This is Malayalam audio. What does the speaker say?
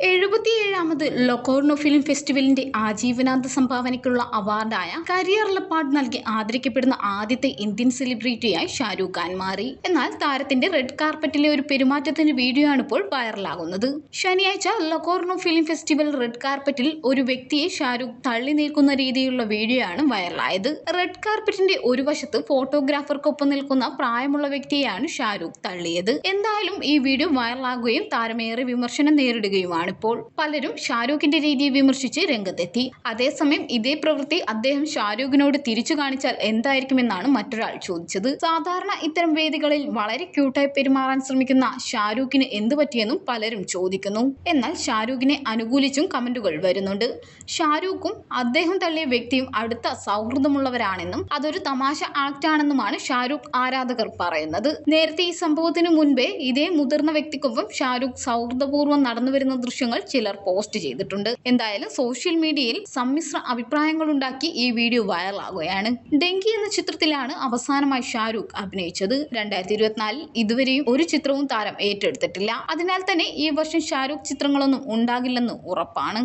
എഴുപത്തിയേഴാമത് ലൊക്കോർണോ ഫിലിം ഫെസ്റ്റിവലിന്റെ ആജീവനാന്ത സംഭാവനയ്ക്കുള്ള അവാർഡായ കരിയർ ലപ്പാർഡ് നൽകി ആദരിക്കപ്പെടുന്ന ആദ്യത്തെ ഇന്ത്യൻ സെലിബ്രിറ്റിയായി ഷാരൂഖ് ഖാൻ മാറി. എന്നാൽ താരത്തിന്റെ റെഡ് കാർപ്പറ്റിലെ ഒരു പെരുമാറ്റത്തിന്റെ വീഡിയോ ആണ് ഇപ്പോൾ വൈറലാകുന്നത്. ശനിയാഴ്ച ലൊക്കോർണോ ഫിലിം ഫെസ്റ്റിവൽ റെഡ് കാർപ്പറ്റിൽ ഒരു വ്യക്തിയെ ഷാരൂഖ് തള്ളി നീക്കുന്ന രീതിയിലുള്ള വീഡിയോ ആണ് വൈറലായത്. റെഡ് കാർപ്പറ്റിന്റെ ഒരു വശത്ത് ഫോട്ടോഗ്രാഫർക്കൊപ്പം നിൽക്കുന്ന പ്രായമുള്ള വ്യക്തിയെയാണ് ഷാരൂഖ് തള്ളിയത്. എന്തായാലും ഈ വീഡിയോ വൈറലാകുകയും താരമേറെ വിമർശനം നേരിടുകയുമാണ്. ഇപ്പോൾ പലരും ഷാരൂഖിന്റെ രീതിയെ വിമർശിച്ച് രംഗത്തെത്തി. അതേസമയം ഇതേ പ്രവൃത്തി അദ്ദേഹം ഷാരൂഖിനോട് തിരിച്ചു കാണിച്ചാൽ എന്തായിരിക്കുമെന്നാണ് മറ്റൊരാൾ ചോദിച്ചത്. സാധാരണ ഇത്തരം വേദികളിൽ വളരെ ക്യൂട്ടായി പെരുമാറാൻ ശ്രമിക്കുന്ന ഷാരൂഖിന് എന്തു പറ്റിയെന്നും പലരും ചോദിക്കുന്നു. എന്നാൽ ഷാരൂഖിനെ അനുകൂലിച്ചും കമന്റുകൾ വരുന്നുണ്ട്. ഷാരൂഖും അദ്ദേഹം തള്ളിയ വ്യക്തിയും അടുത്ത സൗഹൃദമുള്ളവരാണെന്നും അതൊരു തമാശ ആക്ട് ആണെന്നുമാണ് ഷാരൂഖ് ആരാധകർ പറയുന്നത്. നേരത്തെ ഈ സംഭവത്തിന് മുൻപേ ഇതേ മുതിർന്ന വ്യക്തിക്കൊപ്പം ഷാരൂഖ് സൗഹൃദപൂർവം നടന്നുവരുന്ന ദൃശ്യങ്ങൾ ചിലർ പോസ്റ്റ് ചെയ്തിട്ടുണ്ട്. എന്തായാലും സോഷ്യൽ മീഡിയയിൽ സമ്മിശ്ര അഭിപ്രായങ്ങളുണ്ടാക്കി ഈ വീഡിയോ വൈറലാകുകയാണ് ഡെങ്കി എന്ന ചിത്രത്തിലാണ് അവസാനമായി ഷാരൂഖ് അഭിനയിച്ചത്. രണ്ടായിരത്തി ഇരുപത്തിനാലിൽ ഇതുവരെയും ഒരു ചിത്രവും താരം ഏറ്റെടുത്തിട്ടില്ല. അതിനാൽ തന്നെ ഈ വർഷം ഷാരൂഖ് ചിത്രങ്ങളൊന്നും ഉണ്ടാകില്ലെന്ന് ഉറപ്പാണ്.